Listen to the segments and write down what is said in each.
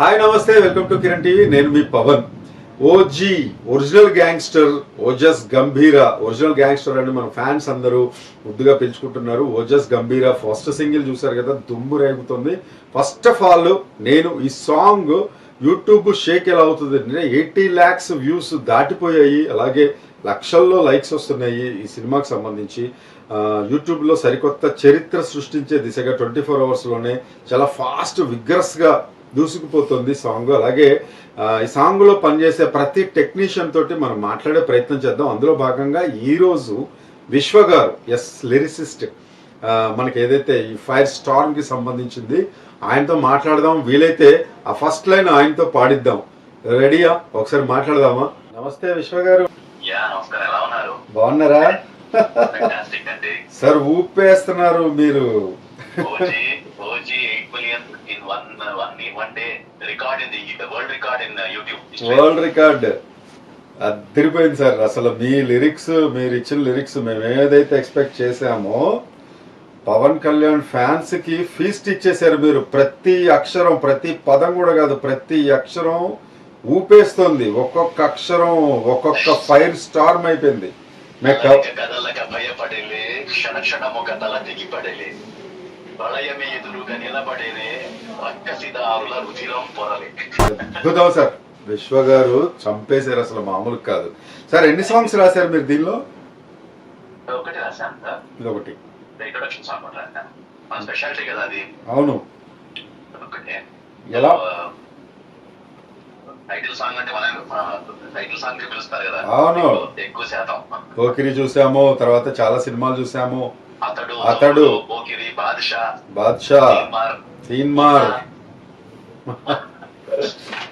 Hi నమస్తే welcome to Kiran TV. నేను మీ Pawan. OG original gangster Ojas Gambhira. Original gangster అని మన ఫ్యాన్స్ అందరూ ముద్దుగా పెంచుకుంటున్నారు ఓజస్ గంభీరా ఫస్ట్ సింగిల్ చూసారు కదా దుమ్ము రేగుతుంది. ఫస్ట్ ఆఫ్ ఆల్ నేను ఈ సాంగ్ యూట్యూబ్ షేక్ ఎలా అవుతుంది అంటే ఎయిటీ ల్యాక్స్ వ్యూస్ దాటిపోయాయి. అలాగే లక్షల్లో లైక్స్ వస్తున్నాయి ఈ సినిమాకి సంబంధించి. యూట్యూబ్లో సరికొత్త చరిత్ర సృష్టించే దిశగా ట్వంటీ ఫోర్ అవర్స్లోనే చాలా ఫాస్ట్ విగ్రస్గా దూసుకుపోతుంది సాంగ్. అలాగే ఈ సాంగ్లో పనిచేసే ప్రతి టెక్నీషియన్ తోటి మనం మాట్లాడే ప్రయత్నం చేద్దాం. అందులో భాగంగా ఈరోజు విశ్వ గారు ఎస్ లిరిసిస్ట్ మనకి ఏదైతే ఈ ఫైర్ స్టార్మ్కి సంబంధించింది ఆయనతో మాట్లాడదాం. వీలైతే ఆ ఫస్ట్ లైన్ ఆయనతో పాడిద్దాం. రెడీయా? ఒకసారి మాట్లాడదామా? నమస్తే విశ్వ గారు. యా నమస్కారం. ఎలా ఉన్నారు? బాగున్నారా? సార్ ఊపేస్తున్నారు మీరు OG OG eight million in one one one day record in the world record in YouTube world record అదిరిపోయింది సార్. అసలు మీ లిరిక్స్ మీరు ఇచ్చిన లిరిక్స్ మేము ఏదైతే ఎక్స్పెక్ట్ చేసామో పవన్ కళ్యాణ్ ఫ్యాన్స్కి ఫీస్ట్ ఇచ్చేసారు మీరు. ప్రతి అక్షరం ప్రతి పదం కూడా కాదు ప్రతి అక్షరం ఊపేస్తుంది. ఒక్కొక్క అక్షరం ఒక్కొక్క ఫైర్ స్టార్మ్ అయిపోయింది. ప్రళయమే ఎదురుగా పొరలే అద్భుతం సార్. విశ్వ గారు చంపేశారు అసలు మామూలు కాదు. సార్ ఎన్ని సాంగ్స్ రాశారు మీరు దీనిలో? ఒకటి రాశాను సార్. ఇదొకటి. ఇంట్రొడక్షన్ సాంగ్ ఒకటి రాశాను. మన స్పెషాలిటీ కదా అది. అవును. ఒకటే. ఎలా? టైటిల్ సాంగ్ అంటే మన టైటిల్ సాంగ్ పిలుస్తారు కదా. అవును. ఎక్కువ శాతం. పోకిరి చూసాము తర్వాత చాలా సినిమాలు చూసాము. అతడు బాద్షా. తీన్మార్,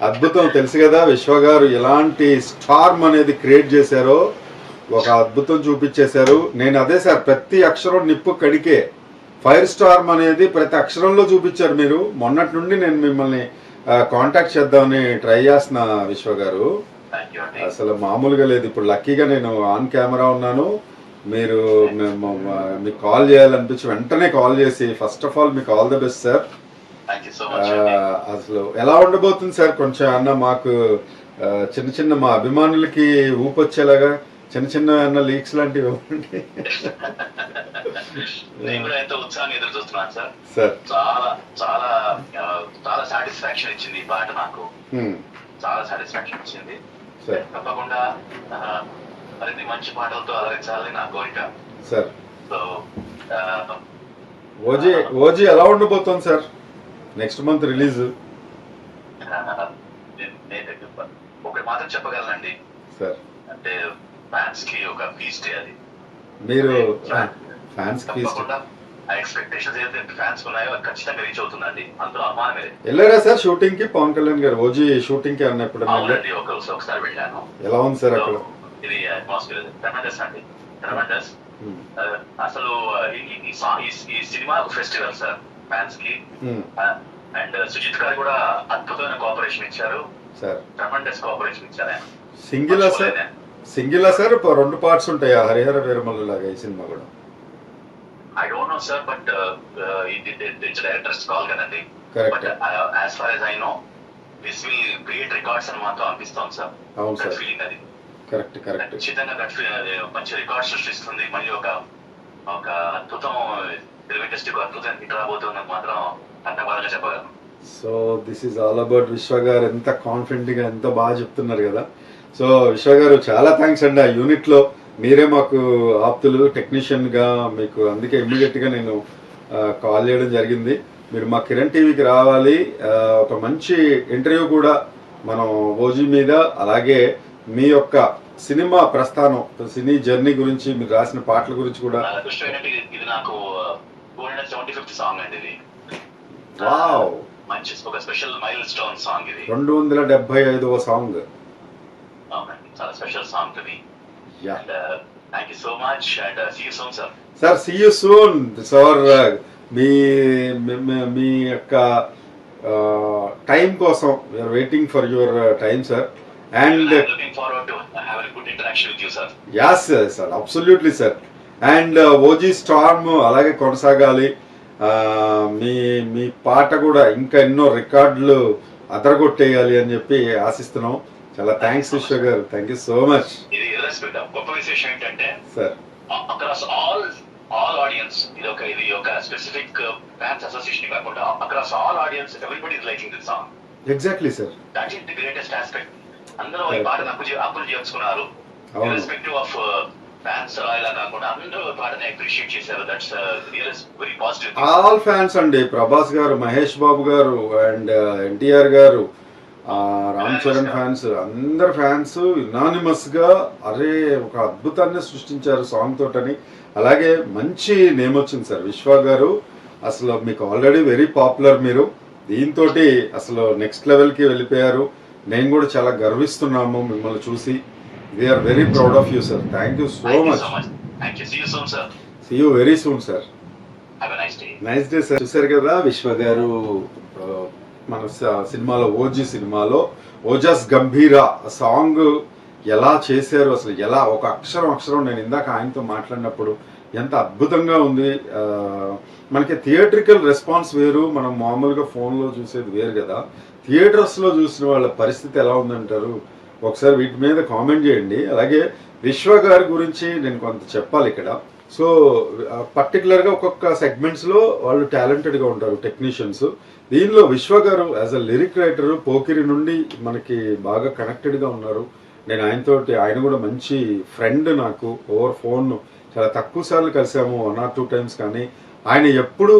అద్భుతం తెలుసు కదా విశ్వ గారు ఎలాంటి స్టార్మ్ అనేది క్రియేట్ చేశారో? ఒక అద్భుతం చూపించేశారు. నేను అదే సార్ ప్రతి అక్షరం నిప్పు కడికే. ఫైర్ స్టార్మ్ అనేది ప్రతి అక్షరంలో చూపించారు మీరు. మొన్నటి నుండి నేను మిమ్మల్ని కాంటాక్ట్ చేద్దామని ట్రై చేస్తున్నా విశ్వ గారు. అసలు మామూలుగా లేదు. ఇప్పుడు లక్కీగా నేను ఆన్ కెమెరా ఉన్నాను. మీరు మీకు కాల్ చేయాలనిపించి వెంటనే కాల్ చేసి ఫస్ట్ ఆఫ్ ఆల్ మీకు ఆల్ ద బెస్ట్ సార్. అసలు ఎలా ఉండబోతుంది సార్ కొంచెం అన్న మాకు చిన్న చిన్న మా అభిమానులకి ఊపొచ్చేలాగా చిన్న చిన్న అన్న లీక్స్ లాంటివి ఇవ్వండి. నేను కూడా ఎంతో ఉత్సాహంగా ఎదురు చూస్తున్నాను సార్ సార్ చాలా చాలా చాలా సాటిస్ఫాక్షన్ ఇచ్చింది ఈ పాట నాకు. హ్మ్, చాలా సాటిస్ఫాక్షన్ ఇచ్చింది. సార్ తప్పకుండా మరిన్ని మంచి పాటలతో అలరించాలని నా కోరిక సార్. సో ఓజీ ఓజీ ఎలా ఉండబోతుంది సార్? నెక్స్ట్ మంత్ రిలీజ్ ఒకటి మాత్రం చెప్పగలనండి. సార్. అంటే ఫ్యాన్స్కి ఒక ఫీస్ట్ అది. మీరు ఫ్యాన్స్కి ఆ ఎక్స్పెక్టేషన్స్ ఏదైతే ఫ్యాన్స్ ఉన్నాయో ఖచ్చితంగా రీచ్ అవుతుందండి. అందులో అనుమానమే లేదు. వెళ్ళారా సార్ షూటింగ్కి? పవన్ కళ్యాణ్ గారు ఓజీ షూటింగ్కి అన్న ఎప్పుడన్నా వెళ్ళారా? అవునండి ఒక ఒకసారి వెళ్ళాను. ఎలా ఉంది సార్ అక్కడ? ఇది అట్మాస్ఫియర్ ట్రమెండస్ అండి ట్రమెండస్ అసలు ఈ- song- ఈ సినిమా ఒక ఫెస్టివల్ సార్ ఫ్యాన్స్కి. అండ్ సుజిత్ గారు కూడా అద్భుతమైన కోఆపరేషన్ ఇచ్చారు. సార్ ట్రమెండస్ కోఆపరేషన్ ఇచ్చారు ఆయన. సింగిల్ సార్ సింగిల్ సార్ రెండు పార్ట్స్ ఉంటాయా. హరిహర వీరమల్లు లాగా ఈ సినిమా కూడా. I don't know sir but ఇది డైరెక్టర్స్ కాల్ కదండి. But as far as I know this will create records అని మాత్రం అనిపిస్తాం సార్ అవును దట్ సార్ ఫీలింగ్ అది. Correct correct. ఖచ్చితంగా మంచి రికార్డ్ సృష్టిస్తుంది. మళ్ళీ ఒక ఒక అద్భుతం తెలుగు ఇండస్ట్రీకి అద్భుతం హిట్ రాబోతున్నది మాత్రం అంతబాగా చెప్పగలను. So this is all about Vishwa garu ఎంత కాన్ఫిడెంట్గా ఎంత బాగా చెప్తున్నారు కదా. సో విశ్వ గారు చాలా థ్యాంక్స్ అండి. ఆ యూనిట్లో మీరే మాకు ఆప్తులు టెక్నీషియన్గా మీకు అందుకే ఇమ్మీడియట్గా నేను కాల్ చేయడం జరిగింది. మీరు మా కిరణ్ టీవీకి రావాలి. ఒక మంచి ఇంటర్వ్యూ కూడా మనం ఓజీ మీద అలాగే మీ యొక్క సినిమా ప్రస్థానం సినీ జర్నీ గురించి మీరు రాసిన పాటల గురించి కూడా. ఇది- నాకు సెవెంటీ ఫిఫ్త్ సాంగ్ అండి ఇది. వావ్ మంచి ఒక స్పెషల్ మైల్ స్టోన్ సాంగ్ ఇది. రెండు వందల డెబ్బై ఐదవ సాంగ్ అవునండి చాలా స్పెషల్ సాంగ్ ఇది. Yeah and thank you so much and see you soon sir sir see you soon sir మీ మీ- మీ- మీ యొక్క టైం కోసం we are waiting for your time sir and yes sir absolutely sir and OG storm అలాగే కొనసాగాలి. మీ మీ పాట కూడా ఇంకా ఎన్నో రికార్డులు అదరగొట్టేయాలి అని చెప్పి ఆశిస్తున్నాం. చాలా థ్యాంక్స్ విశ్వ గారు. థ్యాంక్ యూ సో మచ్ గొప్ప విశేషం ఏంటంటే sir across all all audience ఇది ఒక ఇది ఒక స్పెసిఫిక్ ఫ్యాన్స్ అసోసియేషన్ కాకుండా across all audience everybody is liking this song exactly sir that is the greatest aspect అందరూ ఈ పాటను అప్పు అప్పులు చేర్చుకున్నారు అవును. ఇర్రెస్పెక్టివ్ ఆఫ్ ఫ్యాన్స్ ఇలా కాకుండా అందరూ పాటని అప్రిషియేట్ చేశారు. That's very positive all fans అండి. Prabhas garu Mahesh Babu garu and NTR garu Ram Charan fans అందరు ఫ్యాన్స్ యునానిమస్గా అరే ఒక అద్భుతాన్ని సృష్టించారు సాంగ్ తోటని. అలాగే మంచి నేమ్ వచ్చింది సార్ విశ్వ గారు. అసలు మీకు ఆల్రెడీ వెరీ పాపులర్ మీరు. దీంతో అసలు నెక్స్ట్ లెవెల్కి వెళ్ళిపోయారు. నేను కూడా చాలా గర్విస్తున్నాము మిమ్మల్ని చూసి. We are very proud of you sir thank you so much so you very soon sir nice day sir చూసారు కదా విశ్వ గారు మన సినిమాలో ఓజీ సినిమాలో ఓజస్ గంభీర సాంగ్ ఎలా చేశారు అసలు ఎలా ఒక అక్షరం అక్షరం నేను ఇందాక ఆయనతో మాట్లాడినప్పుడు ఎంత అద్భుతంగా ఉంది. మనకి థియేట్రికల్ రెస్పాన్స్ వేరు మనం మామూలుగా ఫోన్లో చూసేది వేరు కదా. థియేటర్స్లో చూసిన వాళ్ళ పరిస్థితి ఎలా ఉందంటారు? ఒకసారి వీటి మీద కామెంట్ చేయండి. అలాగే విశ్వ గారి గురించి నేను కొంత చెప్పాలి ఇక్కడ. సో పర్టికులర్గా ఒక్కొక్క సెగ్మెంట్స్లో వాళ్ళు టాలెంటెడ్గా ఉంటారు టెక్నీషియన్స్. దీనిలో Vishwa garu as a lyric writer Pokiri నుండి మనకి బాగా కనెక్టెడ్గా ఉన్నారు. నేను ఆయనతోటి ఆయన కూడా మంచి ఫ్రెండ్ నాకు ఓవర్ ఫోన్ చాలా తక్కువ సార్లు కలిసాము వన్ ఆర్ టూ టైమ్స్ కానీ. ఆయన ఎప్పుడు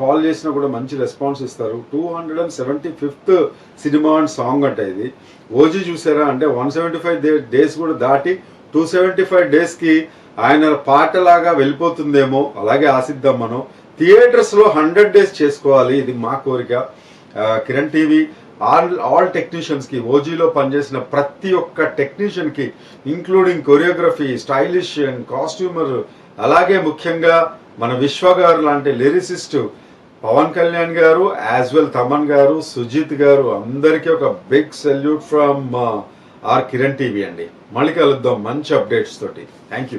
కాల్ చేసినా కూడా మంచి రెస్పాన్స్ ఇస్తారు. Two hundred and seventy fifth cinema and song అంటే ఇది. ఓజీ చూసారా? అంటే వన్ సెవెంటీ ఫైవ్ డేస్ కూడా దాటి టూ సెవెంటీ ఫైవ్ డేస్కి ఆయన పాటలాగా వెళ్ళిపోతుందేమో అలాగే ఆశిద్దాం మనం. థియేటర్స్లో హండ్రెడ్ డేస్ చేసుకోవాలి ఇది మా కోరిక. కిరణ్ టీవీ ఆల్ ఆల్ టెక్నీషియన్స్కి ఓజీలో పనిచేసిన ప్రతి ఒక్క టెక్నీషియన్కి including choreography stylish and costumer అలాగే ముఖ్యంగా మన విశ్వ గారు లాంటి లిరిసిస్ట్ పవన్ కళ్యాణ్ గారు యాజ్ వెల్ తమన్ గారు సుజిత్ గారు అందరికీ ఒక big salute from R Kiran TV అండి. మళ్ళీ కలుద్దాం మంచి అప్డేట్స్ తోటి. Thank you